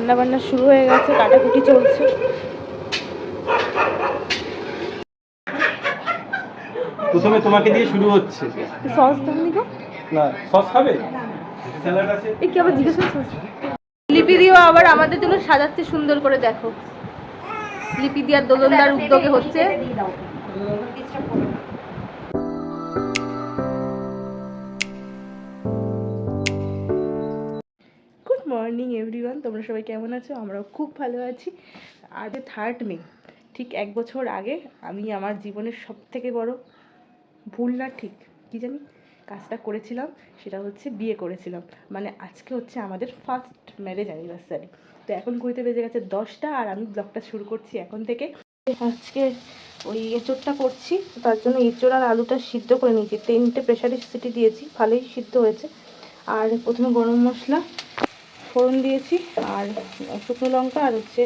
রান্না বান্না শুরু হয়ে গেছে কাটাকুটি চলছে। প্রথমে তোমাকে দিয়ে শুরু হচ্ছে। সস দাম দিগো না সস খাবে? স্যালাড আছে? এই কি আবার জিজ্ঞেস করছ? লিপি দিও আবার আমাদের জন্য সাজাচ্ছে সুন্দর করে দেখো। লিপি দিয়ার দোলনদার উদ্যোগে হচ্ছে। মর্নিং এভরিওয়ান তোমরা সবাই কেমন আছো? আমরাও খুব ভালো আছি। আজ থার্ড মে ঠিক এক বছর আগে আমি আমার জীবনের সব থেকে বড় ভুল না ঠিক, কি জানি, কাজটা করেছিলাম, সেটা হচ্ছে বিয়ে করেছিলাম। মানে আজকে হচ্ছে আমাদের ফার্স্ট ম্যারেজ অ্যানিভার্সারি তো এখন ঘুরতে বেজে গেছে দশটা আর আমি ব্লগটা শুরু করছি এখন থেকে। আজকে ওই এঁচোড়টা করছি, তার জন্য এঁচোড় আর আলুটা সিদ্ধ করে নিয়েছি। তিনটে প্রেশারে সিটি দিয়েছি, ভালোই সিদ্ধ হয়েছে। আর প্রথমে গরম মশলা ফোড়ন দিয়েছি আর শুকনো লঙ্কা আর হচ্ছে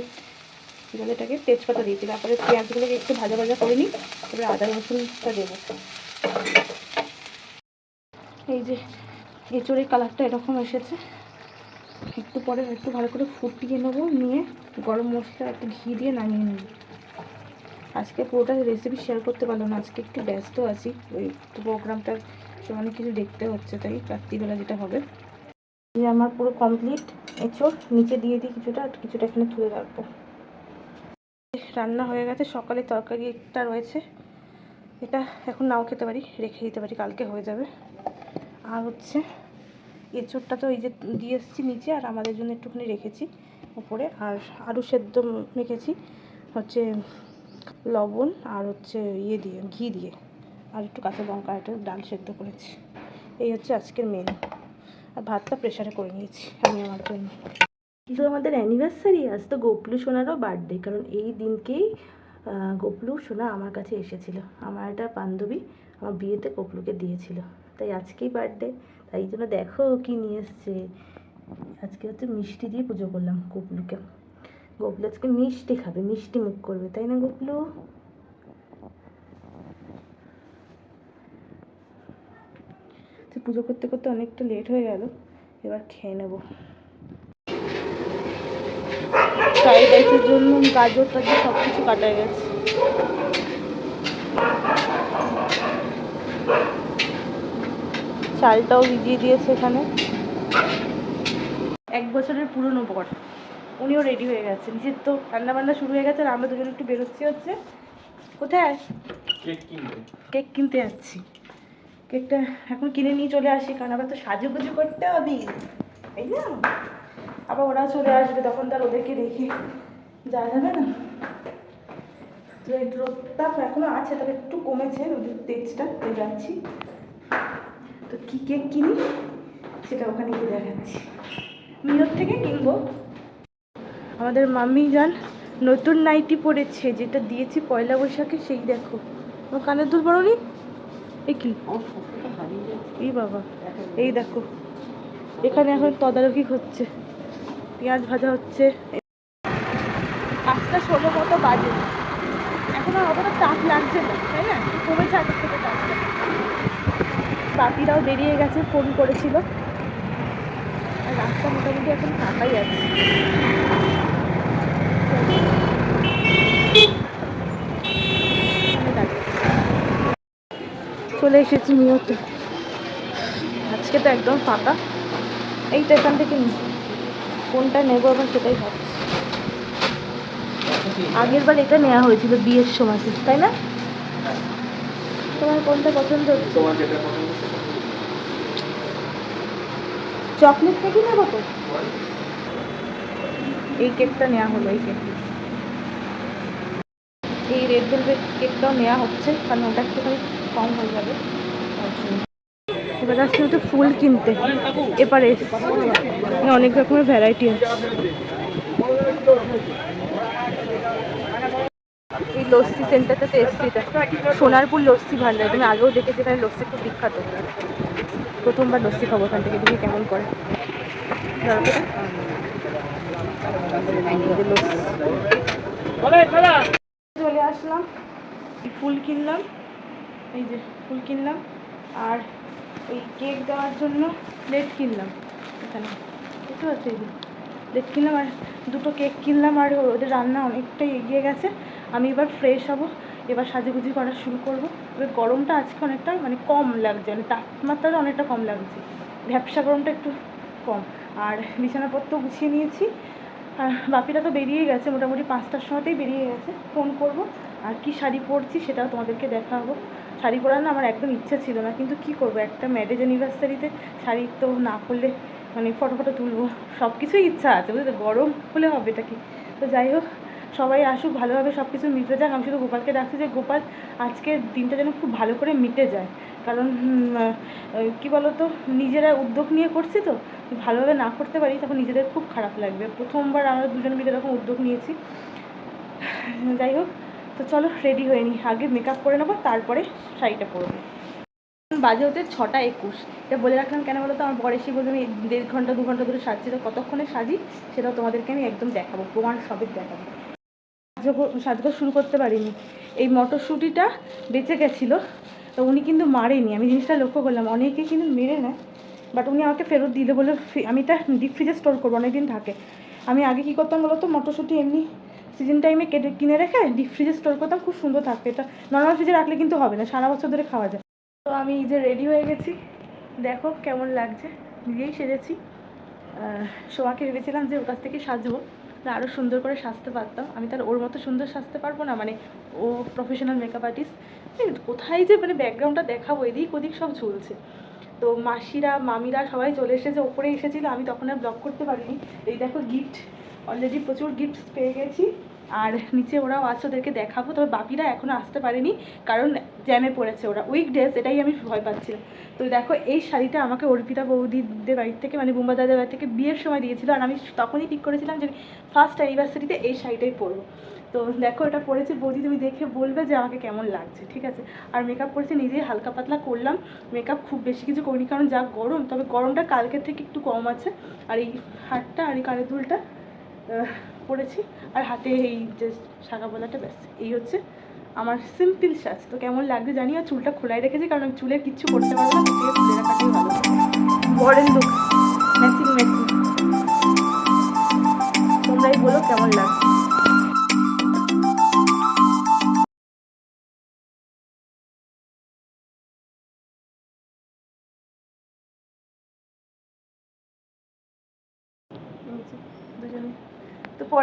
কী বলে এটাকে তেজপাতা দিয়েছি। তারপরে পেঁয়াজগুলোকে একটু ভাজা ভাজা করে নিই, তারপরে আদা রসুনটা দেবো। এই যে এঁচড়ের কালারটা এরকম এসেছে। একটু পরে একটু ভালো করে ফুটিয়ে নেব, নিয়ে গরম মশলা একটু ঘি দিয়ে নামিয়ে নেব। আজকে পুরোটা রেসিপি শেয়ার করতে পারল না, আজকে একটু ব্যস্ত আছি। ওই প্রোগ্রামটার অনেক কিছু দেখতে হচ্ছে, তাই রাত্রিবেলা যেটা হবে। এই আমার পুরো কমপ্লিট এঁচড়, নিচে দিয়ে দিই কিছুটা কিছুটা এখানে তুলে রাখব। রান্না হয়ে গেছে, সকালে তরকারি একটা রয়েছে। এটা এখন নাও খেতে পারি, রেখে দিতে পারি, কালকে হয়ে যাবে। আর হচ্ছে, এঁচড়টা তো এই যে দিয়ে এসেছি নিচে, আর আমাদের জন্য একটুখানি রেখেছি উপরে। আর আলু সেদ্ধ মেখেছি, হচ্ছে লবণ আর হচ্ছে ইয়ে দিয়ে, ঘি দিয়ে। আর একটু কাঁচা লঙ্কা, একটা ডাল সেদ্ধ করেছি। এই হচ্ছে আজকের মেনু আর ভাতটা প্রেশারে করে নিয়েছি আমি আমার জন্য। কিন্তু আমাদের অ্যানিভার্সারি আজ তো গোপলু সোনারও বার্থডে কারণ এই দিনকেই গোপলু সোনা আমার কাছে এসেছিল। আমার একটা বান্ধবী আমার বিয়েতে গোপলুকে দিয়েছিল। তাই আজকেই বার্থডে তাই জন্য দেখো কি নিয়ে এসছে। আজকে হচ্ছে মিষ্টি দিয়ে পুজো করলাম গোপলুকে। গোপলু আজকে মিষ্টি খাবে, মিষ্টি মুখ করবে, তাই না গোপলু? পুজো করতে করতে অনেকটা লেট হয়ে গেল এবার খেয়ে নেব। ফ্রাইড রাইসের জন্য গাজর টাজর সব কিছু কাটা গেছে। চালটাও ভিজিয়ে দিয়েছে এখানে। এক বছরের পুরনো বর উনিও রেডি হয়ে গেছে। নিজের তো রান্না বান্না শুরু হয়ে গেছে আর আমরা দুজন একটু বেরোচ্ছি হচ্ছে। কোথায়? কেক কিনবে। কেক কিনতে যাচ্ছি। কেকটা এখন কিনে নিয়ে চলে আসি, কারণ আবার তো সাজুগুজু করতে হবে। তাই না? আবার ওরা চলে আসবে, তখন তার ওদেরকে রেখে যাওয়া যাবে না। তো এই রোদটা এখনও আছে, তবে একটু কমেছে রোদের তেজটা, তো যাচ্ছি। তো কী কেক কিনি, সেটা ওখানে গিয়ে দেখাচ্ছি। মিরর থেকে কিনবো। আমাদের মাম্মি যান নতুন নাইটি পরেছে, যেটা দিয়েছি পয়লা বৈশাখে, সেই দেখো। কানের দুল পরনি? কি? এই বাবা, এই দেখো। এখানে এখন তদারকি হচ্ছে। পেঁয়াজ ভাজা হচ্ছে। পাঁচটা ষোলো মতো বাজে। এখন আর অতটা তাপ লাগছে না, তাই না? কমেছে আগের থেকে তাপটা বাপিরাও বেরিয়ে গেছে, ফোন করেছিল। আর রাস্তা মোটামুটি এখন ফাঁকাই আছে এখানে দাঁড়িয়ে। চলে এসেছি নিয়তে আজকে তো একদম ফাঁকা। এইটা এখান থেকে কোনটা নেব আবার সেটাই ভাবছি। আগের বার এটা নেওয়া হয়েছিল বিয়ের সময় তাই না? তোমার কোনটা পছন্দ হচ্ছে? চকলেট কেকই নেব তো? এই কেকটা নেওয়া হলো এই কেক এই রেড ভেলভেট কেকটাও নেওয়া হচ্ছে কারণ ওটা একটুখানি কম হয়ে যাবে। এবার আসছি হচ্ছে ফুল কিনতে। এপারে এখানে অনেক রকমের ভ্যারাইটি আছে। এই লস্যি সেন্টারটাতে এসছি সোনারপুর লস্যি ভান্ডার। তুমি আগেও দেখেছি এখানে লস্যি খুব বিখ্যাত। প্রথমবার লস্যি খাব ওখান থেকে দেখি কেমন করে। চলে আসলাম। ফুল কিনলাম। এই যে ফুল কিনলাম আর ওই কেক দেওয়ার জন্য প্লেট কিনলাম এখানে। বুঝতে পারছি এই যে? প্লেট কিনলাম আর দুটো কেক কিনলাম আর ওদের রান্না অনেকটাই এগিয়ে গেছে। আমি এবার ফ্রেশ হব, এবার সাজুগুজি করা শুরু করব। এবার গরমটা আজকে অনেকটা মানে কম লাগছে মানে তাপমাত্রাটা অনেকটা কম লাগছে। ভ্যাবসা গরমটা একটু কম। আর বিছানাপত্র গুছিয়ে নিয়েছি। আর বাপিরা তো বেরিয়ে গেছে, মোটামুটি পাঁচটার সময়তেই বেরিয়ে গেছে। ফোন করব, আর কি শাড়ি পরছি সেটাও তোমাদেরকে দেখাবো। শাড়ি পরার না আমার একদম ইচ্ছা ছিল না, কিন্তু কি করব? একটা ম্যারেজ অ্যানিভার্সারিতে শাড়ি তো না পরলে মানে ফটো ফটো তুলবো সব কিছুই ইচ্ছা আছে, বুঝলে গরম হলে হবে এটা কি? তো যাই হোক, সবাই আসুক, ভালোভাবে সব কিছু মিটে যাক। আমি শুধু গোপালকে ডাকছি যে, গোপাল আজকের দিনটা যেন খুব ভালো করে মিটে যায়। কারণ কী বলো তো নিজেরা উদ্যোগ নিয়ে করছি তো, ভালোভাবে না করতে পারি, তখন নিজেদের খুব খারাপ লাগবে। প্রথমবার আমরা দুজন মিলে এরকম উদ্যোগ নিয়েছি। যাই হোক তো চলো রেডি হয়ে নিই আগে মেকআপ করে নেব, তারপরে শাড়িটা পরবো। বাজে হতে ছটা একুশ। এটা বলে রাখলাম, কেন বলো তো? আমার বর এসে বলবে আমি দেড় ঘণ্টা, দু ঘণ্টা ধরে সাজছি, তো কতক্ষণে সাজি? সেটাও তোমাদেরকে আমি একদম দেখাবো, প্রমাণ সবের দেখাবো। সাজগো- সাজগোজ শুরু করতে পারিনি। এই মটরশুঁটিটা বেঁচে গেছিল, তো উনি কিন্তু মারেনি। আমি জিনিসটা লক্ষ্য করলাম, অনেকে কিন্তু মেরে নেয় বাট উনি আমাকে ফেরত দিলে বলে আমি এটা ডিপ ফ্রিজে স্টোর করব, অনেকদিন থাকে। আমি আগে কী করতাম বলো তো, মটরশুঁটি এমনি সিজন টাইমে কেটে কিনে রেখে ডিপ ফ্রিজে স্টোর করতাম, খুব সুন্দর থাকবে এটা নর্মাল ফ্রিজে রাখলে কিন্তু হবে না, সারা বছর ধরে খাওয়া যায়। তো আমি এই যে রেডি হয়ে গেছি। দেখো কেমন লাগছে। নিজেই সেজেছি। সোমাকে ভেবেছিলাম যে ওর কাছ থেকে সাজবো। আরও সুন্দর করে সাজতে পারতাম। আমি তাহলে ওর মতো সুন্দর সাজতে পারব না মানে ও প্রফেশনাল মেকআপ আর্টিস্ট কোথায় যে মানে ব্যাকগ্রাউন্ডটা দেখাবো, এদিক ওদিক সব ঝুলছে। তো মাসিরা, মামিরা সবাই চলে এসেছে, ওপরে এসেছিল। আমি তখন আর ব্লগ করতে পারিনি। এই দেখো গিফট অলরেডি প্রচুর গিফট পেয়ে গেছি। আর নিচে ওরাও আছে, ওদেরকে দেখাবো। তবে বাপিরা এখনও আসতে পারেনি, কারণ জ্যামে পড়েছে ওরা। উইকডেজ এটাই আমি ভয় পাচ্ছিলাম। তো দেখো, এই শাড়িটা আমাকে অর্পিতা বৌদিদের বাড়ির থেকে মানে বুম্বা দাদের বাড়ি থেকে বিয়ের সময় দিয়েছিল। আর আমি তখনই ঠিক করেছিলাম যে ফার্স্ট অ্যানিভার্সারিতে এই শাড়িটাই পরবো। তো দেখো, এটা পরেছি বৌদি। তুমি দেখে বলবে যে আমাকে কেমন লাগছে, ঠিক আছে? আর মেকআপ করেছি, নিজেই হালকা পাতলা করলাম। মেকআপ খুব বেশি কিছু করিনি, কারণ যা গরম, তবে গরমটা কালকের থেকে একটু কম আছে। আর এই হাতটা আর এই কানের দুলটা পরেছি আর হাতে এই যে শাঁখা বলাটা ব্যাস। এই হচ্ছে আমার সিম্পল সাজ। তো কেমন লাগছে জানি, আর চুলটা খোলাই রেখেছি, কারণ চুলের কিচ্ছু করতে পারব না চুলে ভালো।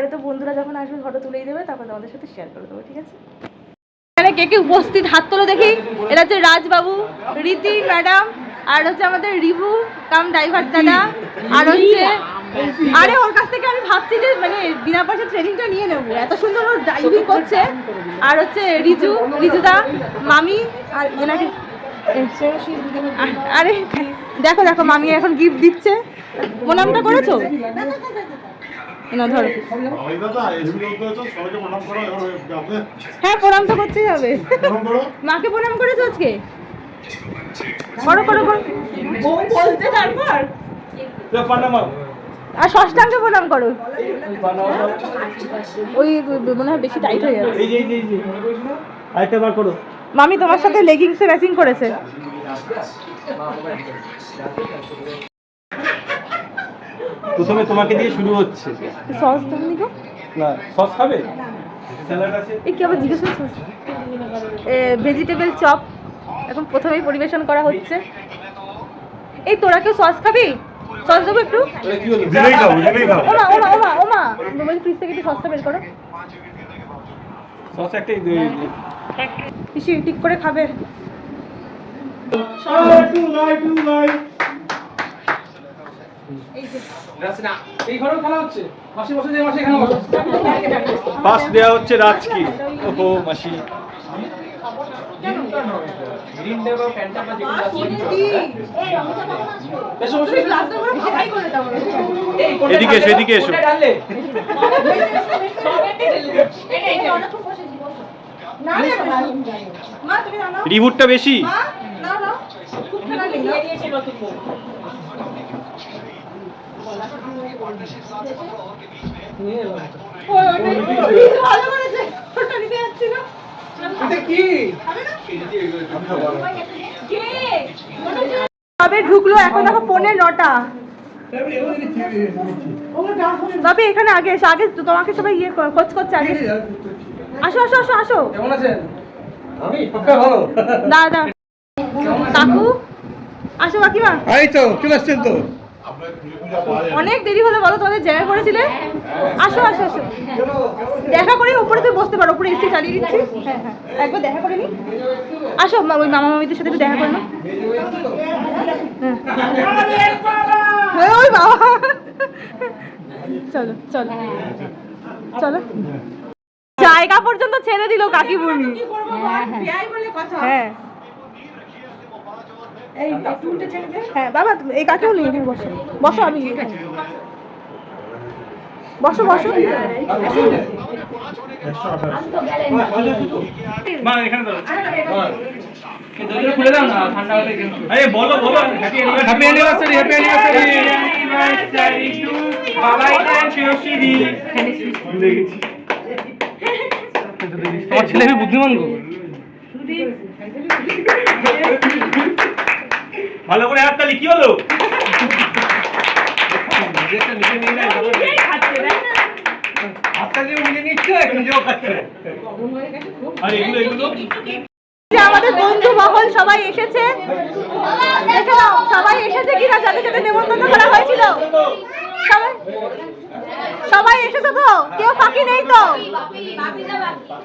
পরে তো বন্ধুরা যখন আসবে ফটো তুলেই দেবে তখন তোমাদের সাথে শেয়ার করে দেবো, ঠিক আছে? এখানে কে কে উপস্থিত? হাত তোলো দেখি। এটা হচ্ছে রাজবাবু, রীতি, ম্যাডাম, আর হচ্ছে আমাদের রিভু, কাম ড্রাইভার দাদা, আর হচ্ছে আরে ওর কাছ থেকে আমি ভাবছি যে মানে বিনা পয়সা ট্রেনিংটা নিয়ে নেব। এত সুন্দর ও ড্রাইভিং করছে। আর হচ্ছে রিজু, রিজুদা, মামি, আর এনাকে আরে, দেখো দেখো, মামি এখন গিফট দিচ্ছে। প্রণামটা করেছ? না ধরো। হ্যাঁ প্রণাম তো করতেই হবে। মাকে প্রণাম করেছ আজকে? করো করো করো। বলতে তারপর? আর ষষ্ঠাঙ্গে প্রণাম করো। ওই মনে হয় বেশি টাইট হয়ে যাবে। আরেকটা বার করো মামি তোমার সাথে লেগিংসে ম্যাচিং করেছে। প্রথমে তোমাকে দিয়ে শুরু হচ্ছে। সস দাম নিকো না সস খাবে? স্যালাড আছে? এই কি আবার জিজ্ঞেস করছ? ভেজিটেবল চপ এখন প্রথমেই পরিবেশন করা হচ্ছে। এই তোরা কেউ সস খাবি? সস দেবো একটু? ওটা কি হলো? দিলেই খাব দিলেই খাব। ওমা ওমা ওমা ওমা। মোবাইল ফ্রিজ থেকে একটু সসটা বের করো। সস একটা এই যে- এই যে। পিসি ঠিক করে খাবে। এই ঘরেও ফার্স্ট দেওয়া হচ্ছে রাজকি ওহো মাসি এদিকে এসো, এদিকে এসো। কোনটা ঢাললে না রে মা তুমি না নাও রিবুটটা বেশি না নাও কবে ঢুকলো? এখন দেখো পৌনে নটা। বাপি এখানে আগে এসো আগে তো- তোমাকে সবাই ইয়ে খোঁজ করছে আগে। আসো আসো আসো আসো। কেমন আছেন? আমি ভালো। দাঁড়া। কাকু আসো কাকিমা। এই তো চলে আসছেন তো। অনেক দেরি হলো বলো তোমাদের জায়গা করেছিলে? আসো আসো আসো। দেখা করে উপরে তুমি বসতে পারো উপরে এসে চালিয়ে দিচ্ছি। হ্যাঁ হ্যাঁ একবার দেখা করে নি। আসো ওই মামা মামিদের সাথে একটু দেখা করে না হ্যাঁ। হ্যাঁ, ওই বাবা। চলো চলো। চলো। জায়গা পর্যন্ত ছেড়ে দিল কাকিমুনি। হ্যাঁ। হ্যাঁ। বাবা তুমি- এই কাকিমুনি এখানে বসো। বসো আমি। বসো বসো। বলো বলো। হ্যাপি অ্যানিভার্সারি অ্যানিভার্সারি তোমার ছেলে বুদ্ধিমান গো? ভালো করে হাত তালি কি হলো? আর এগুলো এগুলো যে আমাদের বন্ধু মহল সবাই এসেছে। সবাই এসেছে কিনা যাদের সাথে নেমন্তন্ন করা হয়েছিল। সবাই সবাই এসেছে তো? কেউ ফাঁকি নেই তো?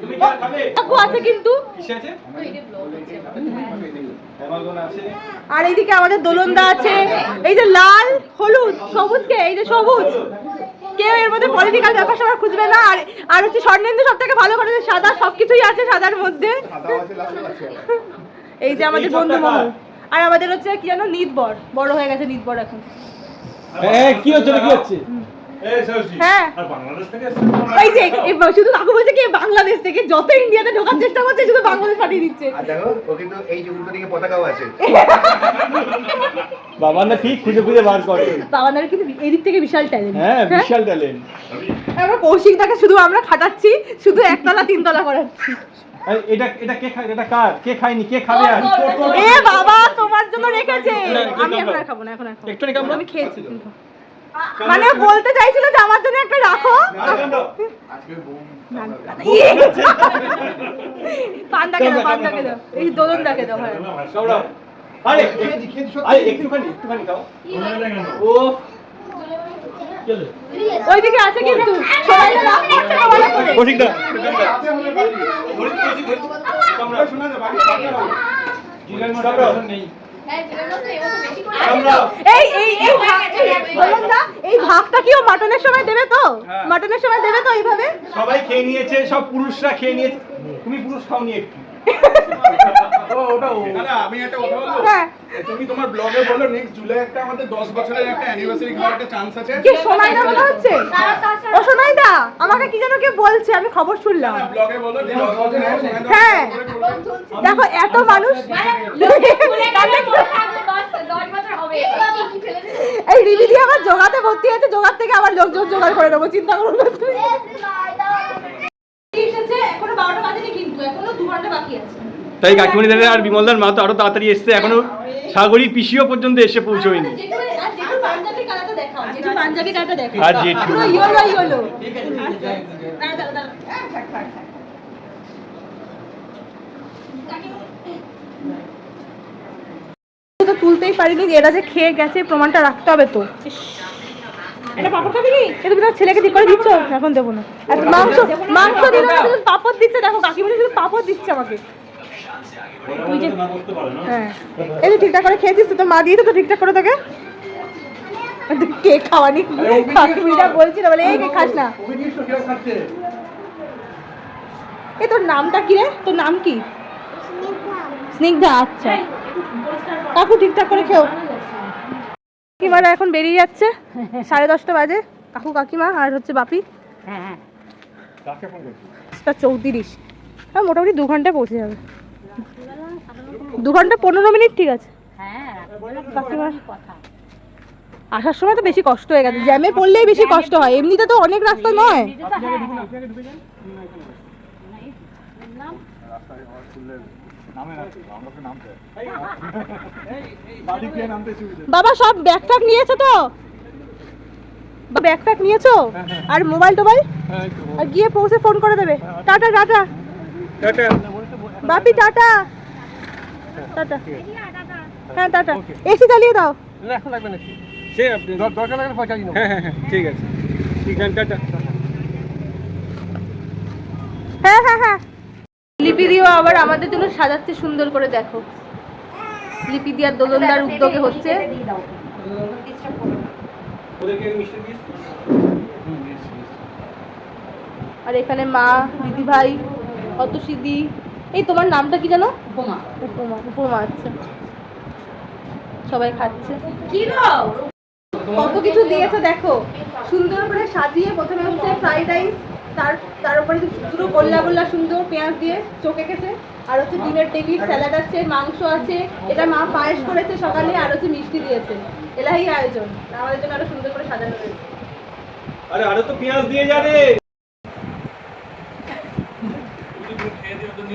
তুমি কি খাবে কাকু আছে কিন্তু কিসে আছে অ্যামাজন আছে আর এইদিকে আমাদের দোলনদা আছে। এই যে লাল হলুদ সবুজকে এই যে সবুজ। কেউ এর মধ্যে পলিটিক্যাল ব্যাপার সবার খুঁজবে না। আর আর হচ্ছে স্বর্ণেন্দু সব থেকে ভালো করে যে সাদা সবকিছুই আছে সাদার মধ্যে। এই যে আমাদের বন্ধু মহল আর আমাদের হচ্ছে কি জানো নিতবর। বড় হয়ে গেছে নিতবর এখন। কি হচ্ছে কি হচ্ছে? হ্যাঁ। আর বাংলাদেশ থেকে এই যে শুধু কাকু বলছে কি বাংলাদেশ থেকে যত ইন্ডিয়াতে ঢোকার চেষ্টা করছে শুধু বাংলাদেশ পাঠিয়ে দিচ্ছে। দেখো ও কিন্তু এই যে উল্টো দিকে পতাকাও আছে। বাবা না ঠিক খুঁজে খুঁজে বার করে। বাবাদের কিন্তু এদিক থেকে বিশাল ট্যালেন্ট হ্যাঁ বিশাল ট্যালেন্ট আমরা কৌশিকদাকে শুধু আমরা খাটাচ্ছি শুধু একতলা তিনতলা করাচ্ছি। এটা এটা কে খায় এটা কার? কে খায়নি কে খাবে আর এ বাবা তোমার জন্য রেখেছে। আমি এখন আর খাব না এখন আর খাব। না। আমি খেয়েছি কিন্তু। মানে বলতে চাইছিল যে আমার জন্য একটা রাখো! দাও। পান্ডাকে দাও এই দোলনদাকে দাও হ্যাঁ। আরে আরে একটুখানি একটুখানি খাও ও ওইদিকে আছে কিন্তু। সবাই রাগ করছে না করে। কৌশিক দা এই এই এই বলুন না এই ভাগটা কি ও মাটনের সময় দেবে তো? মাটনের সময় দেবে তো এইভাবে? সবাই খেয়ে নিয়েছে সব পুরুষরা খেয়ে নিয়েছে। তুমি পুরুষ খাওনি একটু। না, আমি একটা কথা বলব? হ্যাঁ। তুমি তোমার ব্লগে বলো নেক্সট জুলাই একটা আমাদের 10 বছরের একটা অ্যানিভার্সারি খাওয়ার একটা চান্স আছে। কে সোনাইদা মনে হচ্ছে? ও সোনাইদা আমাকে কি যেন কে বলছে আমি খবর শুনলাম। ব্লগে বলো যে 10 বছরের হ্যাঁ দেখো এত মানুষ এই রিবি দিয়ে আমার জোগাতে ভর্তি আছে জোগাড় থেকে আবার লোকজন জোগাড় করে নেব চিন্তা করো না তুমি। এখনও বারোটা বাজেনি কিন্তু এখনও দু ঘণ্টা বাকি আছে। তাই কাকিমণি দাদা আর বিমলদার মা তো আরও তাড়াতাড়ি এসছে এখনও সাগরী পিসিও পর্যন্ত এসে পৌঁছয়নি। আর জেঠু তুলতেই পারিনি এরা যে খেয়ে গেছে প্রমাণটা রাখতে হবে তো। এটা পাপড় খাবি নি এটা তুমি তোমার ছেলেকে ঠিক করে দিচ্ছ? এখন দেবো না। মাংস মাংস দিল পাপড় দিচ্ছে দেখো কাকিমণি শুধু পাপড় দিচ্ছে আমাকে। তুই যে হ্যাঁ। এই যে ঠিকঠাক করে খেয়েছিস তো মা দিয়ে তো ঠিকঠাক করে তোকে? কেক খাওয়ানি? কাকিমণিটা বলছিল বলে এই কেক খাস না। এ তোর নামটা কি রে? তোর নাম কি? স্নিগ্ধা আচ্ছা। কাকু ঠিকঠাক করে খেও। কাকিমারা এখন বেরিয়ে যাচ্ছে সাড়ে দশটা বাজে। কাকু কাকিমা আর হচ্ছে বাপি। দশটা চৌত্রিশ। হ্যাঁ মোটামুটি দু ঘন্টায় পৌঁছে যাবে। দু ঘণ্টা পনেরো মিনিট ঠিক আছে। আসার সময় তো বেশি কষ্ট হয়ে গেছে জ্যামে পড়লেই বেশি কষ্ট হয় এমনিতে তো অনেক রাস্তা নয়। বাবা সব ব্যাগ ট্যাগ নিয়েছে তো? বা ব্যাগ ফ্যাগ নিয়েছো? আর মোবাইল টোবাইল? আর গিয়ে পৌঁছে ফোন করে দেবে। টাটা। টাটা। বাপি টাটা। টাটা হ্যাঁ টাটা এসি চালিয়ে দাও। না এখন লাগবে না সে দরকার লাগলে পয়সা দিন হ্যাঁ হ্যাঁ হ্যাঁ ঠিক আছে। ঠিক আছে টাটা। হ্যাঁ হ্যাঁ হ্যাঁ। লিপি দিও আবার আমাদের জন্য সাজাচ্ছে সুন্দর করে দেখো। লিপি দিয়ার দোলনদার উদ্যোগে হচ্ছে। ওদেরকে মিষ্টি দিস? আর এখানে মা দিদি ভাই অতসিদি এই তোমার নামটা কি জানো? উপমা। উপমা উপমা আচ্ছা। সবাই খাচ্ছে। কি কত কিছু দিয়েছে দেখো। সুন্দর করে সাজিয়ে প্রথমে হচ্ছে ফ্রাইড রাইস তার তার উপরে দুটো গোল্লা গোল্লা সুন্দর পেঁয়াজ দিয়ে চোখে গেছে আর হচ্ছে ডিমের টেবিল স্যালাড আছে মাংস আছে। এটা মা পায়েস করেছে সকালে আর হচ্ছে মিষ্টি দিয়েছে। এলাহি আয়োজন। আমাদের জন্য আরও সুন্দর করে সাজানো রয়েছে আরে আরও তো পেঁয়াজ দিয়ে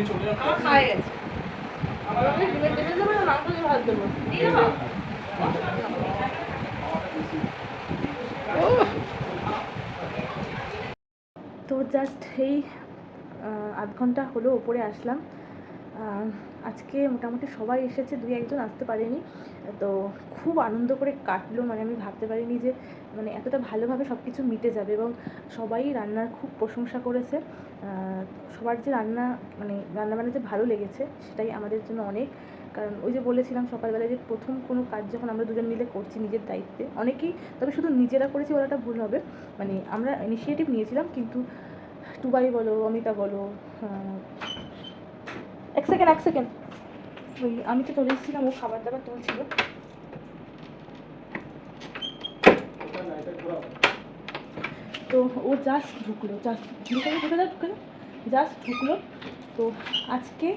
যা রে আমার খাওয়া গেছে আমার ওখানে ডিমের টেবিল দেবো না মাংস দিয়ে ভাত দেবো। তো জাস্ট এই আধ ঘণ্টা হলো ওপরে আসলাম। আজকে মোটামুটি সবাই এসেছে দুই একজন আসতে পারেনি। তো খুব আনন্দ করে কাটলো। মানে আমি ভাবতে পারিনি যে মানে এতটা ভালোভাবে সব কিছু মিটে যাবে এবং সবাই রান্নার খুব প্রশংসা করেছে। সবার যে রান্না মানে রান্না বান্না যে ভালো লেগেছে, সেটাই আমাদের জন্য অনেক। কারণ ওই যে বলেছিলাম সকালবেলায় যে প্রথম কোনো কাজ যখন আমরা দুজন মিলে করছি নিজের দায়িত্বে, অনেকেই তবে শুধু নিজেরা করেছি বলাটা ভুল হবে। মানে আমরা ইনিশিয়েটিভ নিয়েছিলাম, কিন্তু টুবাই বলো, অমিতা বলো এক সেকেন্ড এক সেকেন্ড ওই, আমি তো চলে এসেছিলাম, ও খাবার দাবার তুলছিল। তো ও জাস্ট ঢুকলো জাস্ট ঢুকে ঢুকে যা ঢুকে জাস্ট ঢুকলো। তো আজকে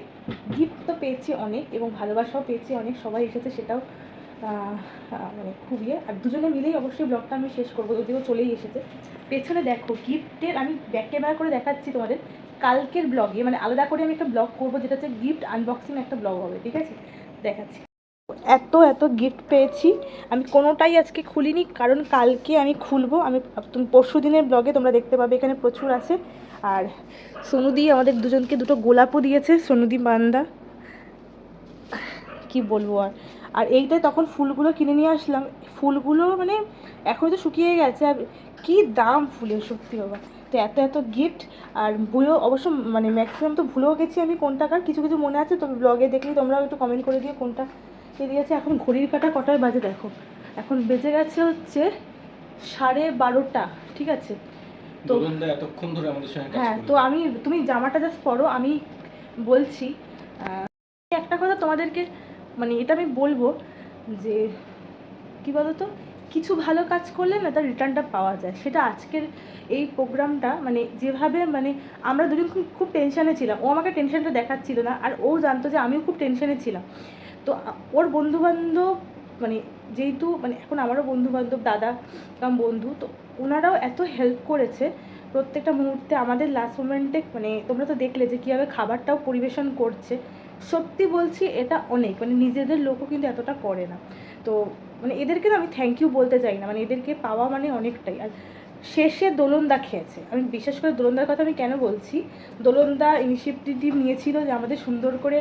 গিফট তো পেয়েছি অনেক এবং ভালোবাসাও পেয়েছি অনেক, সবাই এসেছে সেটাও মানে খুব ইয়ে। আর দুজনে মিলেই অবশ্যই ব্লগটা আমি শেষ করব, যদিও চলেই এসেছে। পেছনে দেখো গিফটের আমি ব্যাক ক্যামেরা করে দেখাচ্ছি তোমাদের। কালকের ব্লগে মানে আলাদা করে আমি একটা ব্লগ করব, যেটা হচ্ছে গিফট আনবক্সিং একটা ব্লগ হবে, ঠিক আছে? দেখাচ্ছি। এত এত গিফট পেয়েছি। আমি কোনোটাই আজকে খুলিনি, কারণ কালকে আমি খুলবো। আমি পরশু দিনের ব্লগে তোমরা দেখতে পাবে, এখানে প্রচুর আছে। আর সোনুদি আমাদের দুজনকে দুটো গোলাপও দিয়েছে সোনুদি বান্দা কি বলব আর? আর এইটাই তখন ফুলগুলো কিনে নিয়ে আসলাম। ফুলগুলো মানে এখন তো শুকিয়ে গেছে, আর কি দাম ফুলের, সত্যি বাবা। তো এত এত গিফট আর ভুলেও অবশ্য মানে ম্যাক্সিমাম তো ভুলেও গেছি আমি কোন টাকার কিছু কিছু মনে আছে? তবে ব্লগে দেখলেই তোমরাও একটু কমেন্ট করে দিও কোনটা কে দিয়েছে। এখন ঘড়ির কাটা কটায় বাজে দেখো? এখন বেজে গেছে হচ্ছে সাড়ে বারোটা ঠিক আছে? তো এতক্ষণ ধরে আমাদের সঙ্গে হ্যাঁ তো আমি তুমি জামাটা জাস্ট পরো আমি বলছি একটা কথা তোমাদেরকে মানে এটা আমি বলব যে কি বলতো? কিছু ভালো কাজ করলে না তার রিটার্নটা পাওয়া যায়। সেটা আজকের এই প্রোগ্রামটা মানে যেভাবে মানে আমরা দুজন খুব খুব টেনশানে ছিলাম। ও আমাকে টেনশনটা দেখাচ্ছিল না, আর ও জানতো যে আমিও খুব টেনশানে ছিলাম। তো ওর বন্ধুবান্ধব মানে যেহেতু মানে এখন আমারও বন্ধুবান্ধব, দাদা কাম বন্ধু, তো ওনারাও এত হেল্প করেছে প্রত্যেকটা মুহূর্তে আমাদের লাস্ট মোমেন্টে মানে তোমরা তো দেখলে যে কীভাবে খাবারটাও পরিবেশন করছে। সত্যি বলছি, এটা অনেক মানে নিজেদের লোকও কিন্তু এতটা করে না। তো মানে এদেরকে না আমি থ্যাংক ইউ বলতে চাই না মানে এদেরকে পাওয়া মানে অনেকটাই। আর শেষে দোলনদা খেয়েছে। আমি বিশেষ করে দোলনদার কথা আমি কেন বলছি? দোলনদা ইনিশিয়েটিভ নিয়েছিল যে আমাদের সুন্দর করে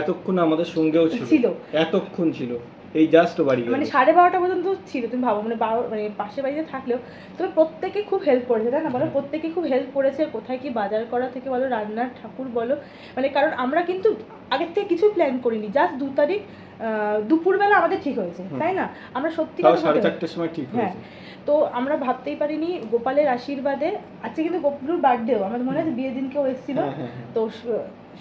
এতক্ষণ আমাদের সঙ্গেও ছিল। এতক্ষণ ছিল। এই জাস্ট বাড়ি মানে সাড়ে বারোটা পর্যন্ত ছিল। তুমি ভাবো মানে বারো মানে পাশে বাড়িতে থাকলেও তবে প্রত্যেকে খুব হেল্প করেছে তাই না বলো? প্রত্যেকে খুব হেল্প করেছে। কোথায় কি বাজার করা থেকে বলো রান্নার ঠাকুর বলো। মানে কারণ আমরা কিন্তু আগের থেকে কিছুই প্ল্যান করিনি। জাস্ট দু তারিখ দুপুরবেলা আমাদের ঠিক হয়েছে তাই না? আমরা সত্যি সাড়ে চারটের সময় ঠিক হ্যাঁ। তো আমরা ভাবতেই পারিনি গোপালের আশীর্বাদে আজকে কিন্তু গোপালুর বার্থডেও আমাদের মনে আছে বিয়ের দিনকেও এসেছিল হ্যাঁ, হ্যাঁ, হ্যাঁ। তো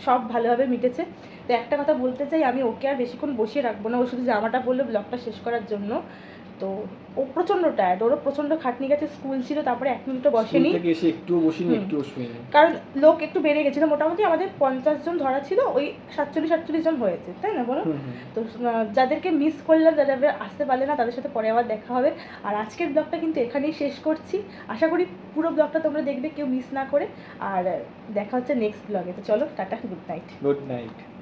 সব ভালোভাবে মিটেছে। তো একটা কথা বলতে চাই আমি ওকে আর বেশিক্ষণ বসিয়ে রাখব না ও শুধু জামাটা পরলো ব্লগটা শেষ করার জন্য। তো ও প্রচণ্ড টায়ার্ড ওরও প্রচণ্ড খাটনি গেছে স্কুল ছিল তারপরে এক মিনিটও বসেনি। বসিনি হুম। কারণ লোক একটু বেড়ে গেছিল মোটামুটি আমাদের পঞ্চাশ জন ধরা ছিল ওই সাতচল্লিশ সাতচল্লিশ জন হয়েছে তাই না বলো। তো যাদেরকে মিস করলাম যারা আসতে পারলে না তাদের সাথে পরে আবার দেখা হবে। আর আজকের ব্লগটা কিন্তু এখানেই শেষ করছি। আশা করি পুরো ব্লগটা তোমরা দেখবে কেউ মিস না করে। আর দেখা হচ্ছে নেক্সট ব্লগে তো চলো ta-ta good night good night